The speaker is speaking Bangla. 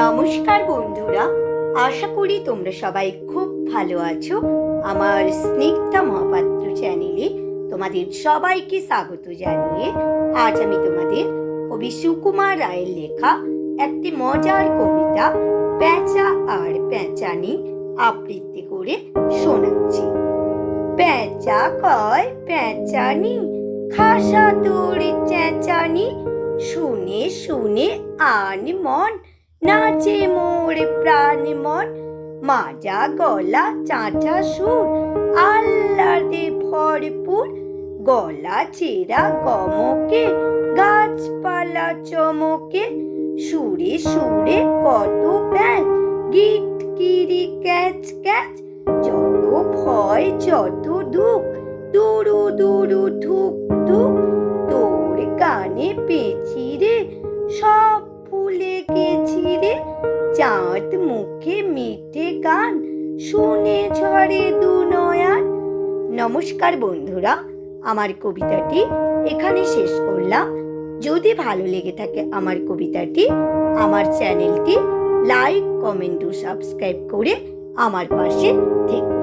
নমস্কার বন্ধুরা, আশা করি তোমরা সবাই খুব ভালো আছো। আমার স্নিগ্ধা মহাপাত্র চ্যানেলে তোমাদের সবাইকে স্বাগত জানিয়ে আজ আমি তোমাদের কবি সুকুমার রায়ের লেখা একটি মজার কবিতা, প্যাঁচা আর প্যাঁচানি আবৃত্তি করে শোনাচ্ছি। প্যাঁচা কয় প্যাঁচানি খাসা তোর চেঁচানি, শুনে শুনে আন মন নাচে মোর প্রাণ মন, মাজা গলা চাঁচা সুর আল্লাদে ভরপুর, গলা চেরা গমকে, গাছপালা চমকে, সুরে সুরে কত প্যাঁচ গিট কিরি ক্যাচ ক্যাচ, যত ভয়, যত দুঃখ, দুরু দুরু ধুক ধুক, তোর গানে পেছি চাঁদ মুখে মিটে গান, শুনে ঝরে দু নয়ান। নমস্কার বন্ধুরা, আমার কবিতাটি এখানে শেষ করলাম। যদি ভালো লেগে থাকে আমার কবিতাটি, আমার চ্যানেলটি লাইক, কমেন্ট ও সাবস্ক্রাইব করে আমার পাশে থেকো।